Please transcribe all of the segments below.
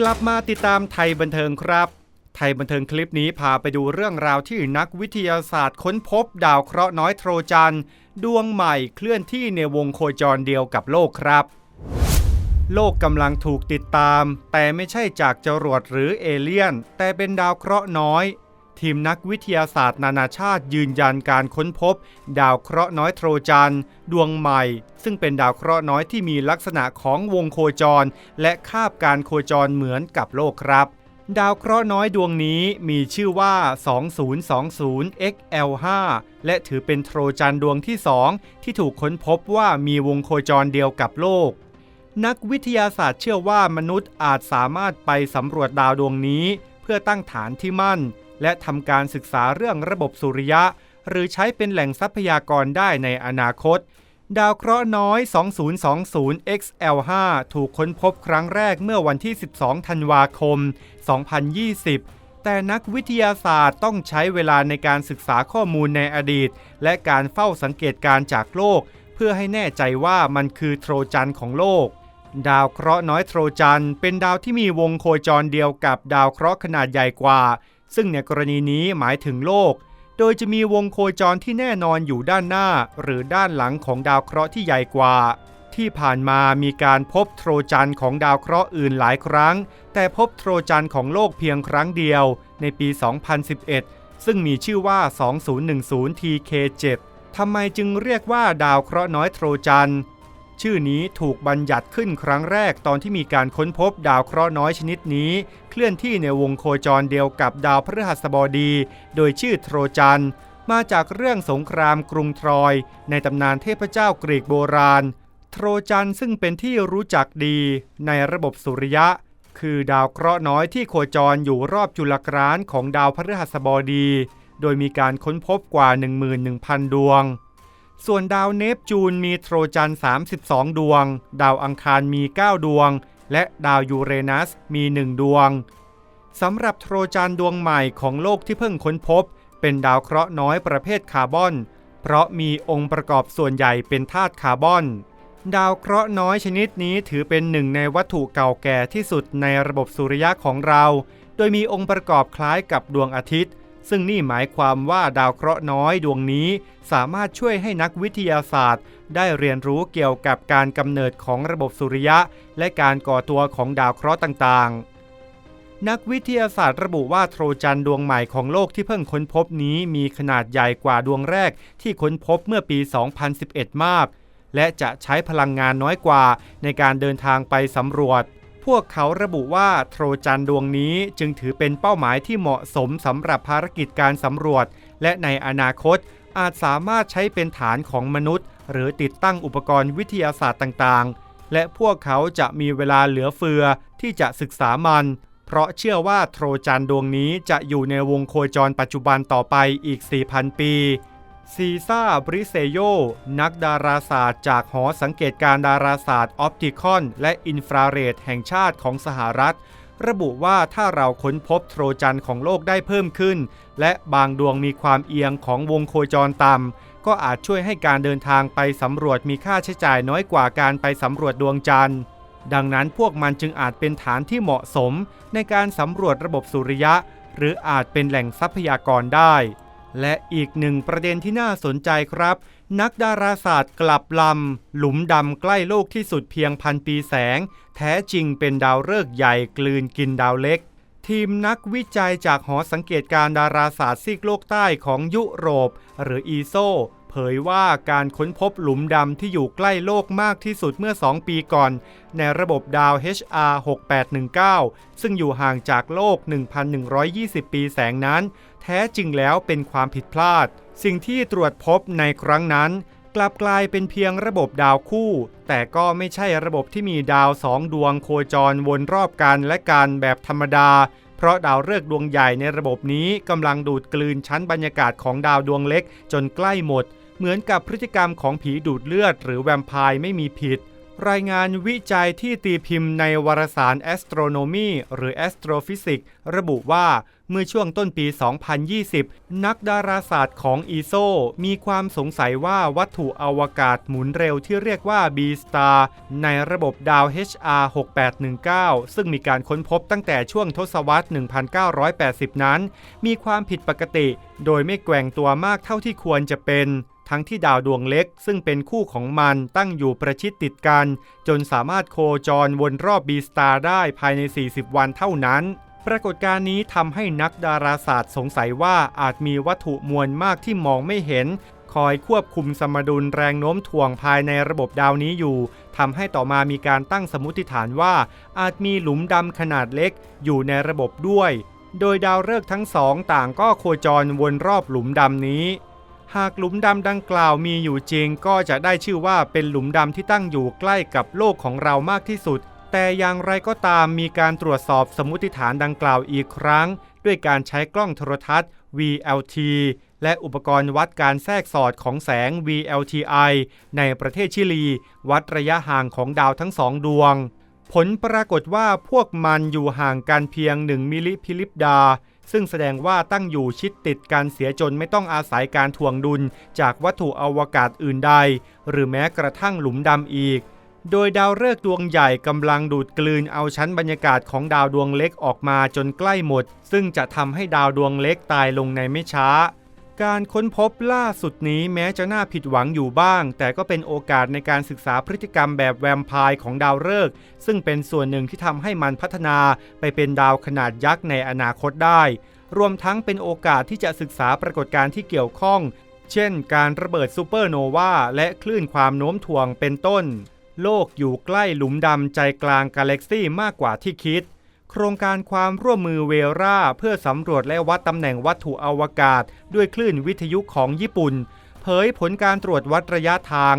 กลับมาติดตามไทยบันเทิงครับ ไทยบันเทิงคลิปนี้พาไปดูเรื่องราวที่นักวิทยาศาสตร์ค้นพบดาวเคราะห์น้อยโทรจันดวงใหม่เคลื่อนที่ในวงโคจรเดียวกับโลกครับ โลกกำลังถูกติดตาม แต่ไม่ใช่จากจรวดหรือเอเลี่ยน แต่เป็นดาวเคราะห์น้อย ทีมนักวิทยาศาสตร์นานาชาติยืนยันการค้นพบ ดาวเคราะห์น้อยโทรจันดวงใหม่ ซึ่งเป็นดาวเคราะห์น้อยที่มีลักษณะของวงโคจร และคาบการโคจรเหมือนกับโลกครับ ดาวเคราะห์น้อยดวงนี้มีชื่อว่า 2020 XL5 และถือเป็นโทรจันดวงที่ 2 ที่ถูกค้นพบว่ามีวงโคจรเดียวกับโลกนักวิทยาศาสตร์เชื่อว่ามนุษย์อาจสามารถไปสำรวจดาวดวงนี้ เพื่อตั้งฐานที่มั่น และทำการศึกษาเรื่องระบบสุริยะ หรือใช้เป็นแหล่งทรัพยากรได้ในอนาคต ดาวเคราะห์น้อย 2020 XL5 ถูกค้นพบครั้งแรกเมื่อวันที่ 12 ธันวาคม 2020แต่นักวิทยาศาสตร์ต้องใช้เวลาในการศึกษาข้อมูลในอดีต และการเฝ้าสังเกตการจากโลก เพื่อให้แน่ใจว่ามันคือโทรจันของโลก ดาวเคราะห์น้อยโทรจันเป็นดาวที่มีวงโคจรเดียวกับดาวเคราะห์ขนาดใหญ่กว่า ซึ่งในกรณีนี้หมายถึงโลก โดยจะมีวงโคจรที่แน่นอนอยู่ด้านหน้า หรือด้านหลังของดาวเคราะห์ที่ใหญ่กว่า ที่ผ่านมามีการพบโทรจันทร์ของดาวเคราะห์อื่นหลายครั้ง แต่พบโทรจันทร์ของโลกเพียงครั้งเดียว ในปี 2011 ซึ่งมีชื่อว่า 2010 TK7 ทำไมจึงเรียกว่าดาวเคราะห์น้อยโทรจันทร์ ชื่อนี้ถูกบัญญัติขึ้นครั้งแรกตอนที่มีการค้นพบดาวเคราะห์น้อยชนิดนี้ เคลื่อนที่ในวงโคจรเดียวกับดาวพฤหัสบดี โดยชื่อโทรจัน มาจากเรื่องสงครามกรุงทรอย ในตำนานเทพเจ้ากรีกโบราณ โทรจันซึ่งเป็นที่รู้จักดีในระบบสุริยะ คือดาวเคราะห์น้อยที่โคจรอยู่รอบจุลกรานของดาวพฤหัสบดี โดยมีการค้นพบกว่า 11,000 ดวง ส่วนดาวเนปจูนมีโทรจันทร์32 ดวง ดาวอังคารมี 9 ดวง และดาวยูเรนัสมี 1 ดวง สำหรับโทรจันทร์ดวงใหม่ของโลกที่เพิ่งค้นพบ เป็นดาวเคราะห์น้อยประเภทคาร์บอน เพราะมีองค์ประกอบส่วนใหญ่เป็นธาตุคาร์บอน ดาวเคราะห์น้อยชนิดนี้ถือเป็นหนึ่งในวัตถุเก่าแก่ที่สุดในระบบสุริยะของเรา โดยมีองค์ประกอบคล้ายกับดวงอาทิตย์ ซึ่งนี่หมายความว่าดาวเคราะห์น้อยดวงนี้ สามารถช่วยให้นักวิทยาศาสตร์ ได้เรียนรู้เกี่ยวกับการกำเนิดของระบบสุริยะ และการก่อตัวของดาวเคราะห์ต่างๆนักวิทยาศาสตร์ระบุว่าโทรจันดวงใหม่ของโลกที่เพิ่งค้นพบนี้มีขนาดใหญ่กว่าดวงแรกที่ค้นพบเมื่อปี 2011 มาก และจะใช้พลังงานน้อยกว่าในการเดินทางไปสำรวจ พวกเขาระบุว่าโทรจันดวงนี้จึงถือเป็นเป้าหมายที่เหมาะสมสำหรับภารกิจการสำรวจ และในอนาคตอาจสามารถใช้เป็นฐานของมนุษย์ หรือติดตั้งอุปกรณ์วิทยาศาสตร์ต่างๆ และพวกเขาจะมีเวลาเหลือเฟือที่จะศึกษามัน เพราะเชื่อว่าโทรจันดวงนี้จะอยู่ในวงโคจรปัจจุบันต่อไปอีก 4,000 ปี ซีซ่า บริเซโย นักดาราศาสตร์ จากหอสังเกตการดาราศาสตร์ออปติคอน และอินฟราเรดแห่งชาติของสหรัฐ ระบุว่าถ้าเราค้นพบโทรจันทร์ของโลกได้เพิ่มขึ้น และบางดวงมีความเอียงของวงโคจรต่ำ ก็อาจช่วยให้การเดินทางไปสำรวจมีค่าใช้จ่ายน้อยกว่าการไปสำรวจดวงจันทร์ ดังนั้นพวกมันจึงอาจเป็นฐานที่เหมาะสม ในการสำรวจระบบสุริยะ หรืออาจเป็นแหล่งทรัพยากรได้ และอีกหนึ่งประเด็นที่น่าสนใจครับ นักดาราศาสตร์กลับลำ หลุมดำใกล้โลกที่สุดเพียงพันปีแสง แท้จริงเป็นดาวฤกษ์ใหญ่กลืนกินดาวเล็ก ทีมนักวิจัยจากหอสังเกตการดาราศาสตร์ซีกโลกใต้ของยุโรป หรืออีโซ เผยว่าการค้นพบหลุมดำที่อยู่ใกล้โลกมากที่สุดเมื่อ 2 ปีก่อน ในระบบดาว HR 6819 ซึ่งอยู่ห่างจากโลก 1,120 ปีแสงนั้น แท้จริงแล้วเป็นความผิดพลาด สิ่งที่ตรวจพบในครั้งนั้น กลับกลายเป็นเพียงระบบดาวคู่ แต่ก็ไม่ใช่ระบบที่มีดาวสองดวงโคจรวนรอบกันและกันแบบธรรมดาเพราะดาวฤกษ์ดวงใหญ่ในระบบนี้กำลังดูดกลืนชั้นบรรยากาศของดาวดวงเล็กจนใกล้หมด เหมือนกับพฤติกรรมของผีดูดเลือดหรือแวมไพร์ไม่มีผิด รายงานวิจัยที่ตีพิมพ์ในวารสาร Astronomy หรือ Astrophysics ระบุว่าเมื่อช่วงต้นปี 2020 นักดาราศาสตร์ของอีโซมีความสงสัยว่าวัตถุอวกาศหมุนเร็วที่เรียกว่า B-star ในระบบดาว HR 6819 ซึ่งมีการค้นพบตั้งแต่ช่วงทศวรรษ 1980 นั้น มีความผิดปกติ โดยไม่แกว่งตัวมากเท่าที่ควรจะเป็น ทั้งที่ดาวดวงเล็กซึ่งเป็นคู่ของมันตั้งอยู่ประชิดติดกัน จนสามารถโคจรวนรอบ B-star ได้ภายใน 40 วันเท่านั้น ปรากฏการณ์นี้ทำให้นักดาราศาสตร์สงสัยว่าอาจมีวัตถุมวลมากที่มองไม่เห็น คอยควบคุมสมดุลแรงโน้มถ่วงภายในระบบดาวนี้อยู่ทำให้ต่อมามีการตั้งสมมติฐานว่า อาจมีหลุมดำขนาดเล็กอยู่ในระบบด้วย โดยดาวฤกษ์ทั้งสองต่างก็โคจรวนรอบหลุมดำนี้ หากหลุมดำดังกล่าวมีอยู่จริง ก็จะได้ชื่อว่าเป็นหลุมดำที่ตั้งอยู่ใกล้กับโลกของเรามากที่สุด แต่อย่างไรก็ตามมีการตรวจสอบสมมติฐานดังกล่าวอีกครั้ง ด้วยการใช้กล้องโทรทัศน์ VLT และอุปกรณ์วัดการแทรกสอดของแสง VLTI ในประเทศชิลี วัดระยะห่างของดาวทั้งสองดวง ผลปรากฏว่าพวกมันอยู่ห่างกันเพียง 1 มิลลิพิลิปดา ซึ่งแสดงว่าตั้งอยู่ชิดติดการเสียจนไม่ต้องอาศัยการถ่วงดุลจากวัตถุอวกาศอื่นใด หรือแม้กระทั่งหลุมดำอีก โดยดาวฤกษ์ดวงใหญ่กำลังดูดกลืนเอาชั้นบรรยากาศของดาวดวงเล็กออกมาจนใกล้หมด ซึ่งจะทำให้ดาวดวงเล็กตายลงในไม่ช้า การค้นพบล่าสุดนี้แม้จะน่าผิดหวังอยู่บ้าง แต่ก็เป็นโอกาสในการศึกษาพฤติกรรมแบบแวมไพร์ของดาวฤกษ์ซึ่งเป็นส่วนหนึ่งที่ทำให้มันพัฒนาไปเป็นดาวขนาดยักษ์ในอนาคตได้ รวมทั้งเป็นโอกาสที่จะศึกษาปรากฏการณ์ที่เกี่ยวข้อง เช่น การระเบิดซูเปอร์โนวาและคลื่นความโน้มถ่วงเป็นต้น โลกอยู่ใกล้หลุมดำใจกลางกาแล็กซี่มากกว่าที่คิด โครงการความร่วมมือเวราเพื่อสำรวจและวัดตำแหน่งวัตถุอวกาศ ด้วยคลื่นวิทยุของญี่ปุ่น เผยผลการตรวจวัดระยะทาง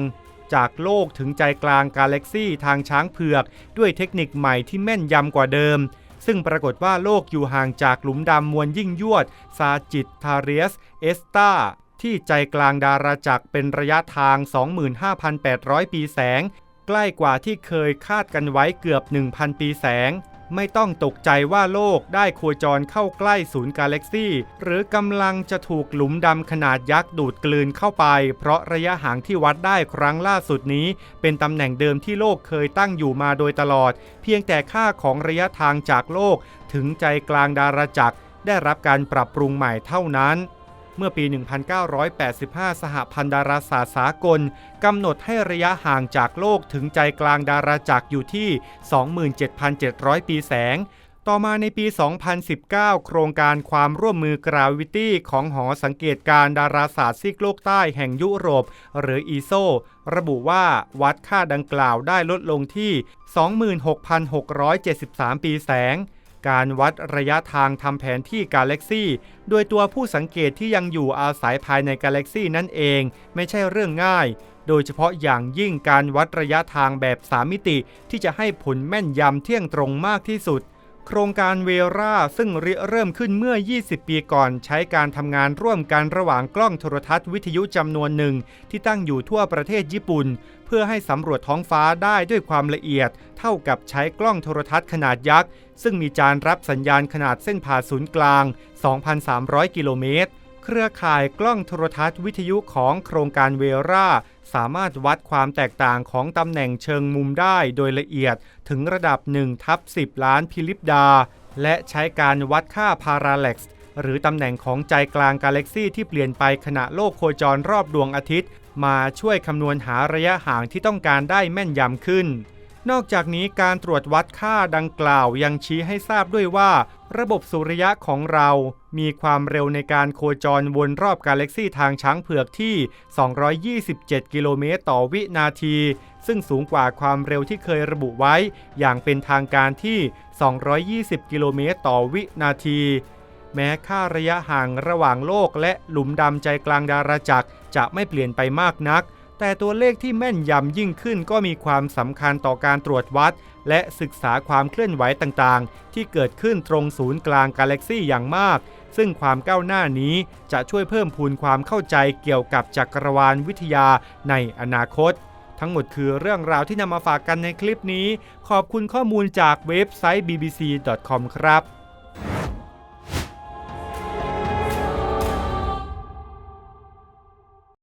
จากโลกถึงใจกลางกาแล็กซี่ทางช้างเผือก ด้วยเทคนิคใหม่ที่แม่นยำกว่าเดิม ซึ่งปรากฏว่าโลกอยู่ห่างจากหลุมดำมวลยิ่งยวด ซาจิตทาเรียส เอสตาที่ใจกลางดาราจักรเป็นระยะทาง 25,800 ปีแสง ใกล้กว่าที่เคยคาดกันไว้เกือบ 1,000 ปีแสง ไม่ต้องตกใจว่าโลกได้โคจรเข้าใกล้ศูนย์กาแล็กซี่ หรือกำลังจะถูกหลุมดำขนาดยักษ์ดูดกลืนเข้าไป เพราะระยะห่างที่วัดได้ครั้งล่าสุดนี้ เป็นตำแหน่งเดิมที่โลกเคยตั้งอยู่มาโดยตลอด เพียงแต่ค่าของระยะทางจากโลก ถึงใจกลางดาราจักรได้รับการปรับปรุงใหม่เท่านั้น เมื่อปี 1985 สหพันธ์ดาราศาสตร์สากลกำหนดให้ระยะห่างจากโลกถึงใจกลางดาราจักรอยู่ที่ 27,700 ปีแสง ต่อมาในปี 2019 โครงการความร่วมมือกราวิตี้ของหอสังเกตการดาราศาสตร์ซีกโลกใต้แห่งยุโรป หรืออีโซระบุว่าวัดค่าดังกล่าวได้ลดลงที่ 26,673 ปีแสง การวัดระยะทางทำแผนที่กาแล็กซี่โดยตัวผู้สังเกตที่ยังอยู่อาศัยภายในกาแล็กซี่นั่นเองไม่ใช่เรื่องง่าย โดยเฉพาะอย่างยิ่งการวัดระยะทางแบบ 3 มิติที่จะให้ผลแม่นยำเที่ยงตรงมากที่สุด โครงการเวราซึ่งริเริ่มขึ้นเมื่อ 20 ปีก่อน ใช้การทำงานร่วมกันระหว่างกล้องโทรทัศน์วิทยุจำนวนหนึ่ง ที่ตั้งอยู่ทั่วประเทศญี่ปุ่น เพื่อให้สำรวจท้องฟ้าได้ด้วยความละเอียด เท่ากับใช้กล้องโทรทัศน์ขนาดยักษ์ ซึ่งมีจานรับสัญญาณขนาดเส้นผ่าศูนย์กลาง 2,300 กิโลเมตร เครือข่ายกล้องโทรทัศน์วิทยุของโครงการเวราสามารถวัดความแตกต่างของตำแหน่งเชิงมุมได้โดยละเอียดถึงระดับ1ทับ10 ล้านพิลิปดา และใช้การวัดค่าพาราเล็กซ์หรือตำแหน่งของใจกลางกาแล็กซี่ที่เปลี่ยนไปขณะโลกโคจรรอบดวงอาทิตย์ มาช่วยคำนวณหาระยะห่างที่ต้องการได้แม่นยำขึ้น นอกจากนี้การตรวจวัดค่าดังกล่าวยังชี้ให้ทราบด้วยว่า ระบบสุริยะของเรา มีความเร็วในการโคจรวนรอบกาแล็กซี่ทางช้างเผือกที่ 227 กิโลเมตรต่อวินาที ซึ่งสูงกว่าความเร็วที่เคยระบุไว้ อย่างเป็นทางการที่ 220 กิโลเมตรต่อวินาที แม้ค่าระยะห่างระหว่างโลกและหลุมดำใจกลางดาราจักรจะไม่เปลี่ยนไปมากนัก แต่ตัวเลขที่แม่นยำยิ่งขึ้นก็มีความสำคัญต่อการตรวจวัด และศึกษาความเคลื่อนไหวต่างๆ ที่เกิดขึ้นตรงศูนย์กลางกาแล็กซี่อย่างมาก ซึ่งความก้าวหน้านี้จะช่วยเพิ่มพูนความเข้าใจเกี่ยวกับจักรวาลวิทยาในอนาคต ทั้งหมดคือเรื่องราวที่นำมาฝากกันในคลิปนี้ ขอบคุณข้อมูลจากเว็บไซต์ bbc.com ครับ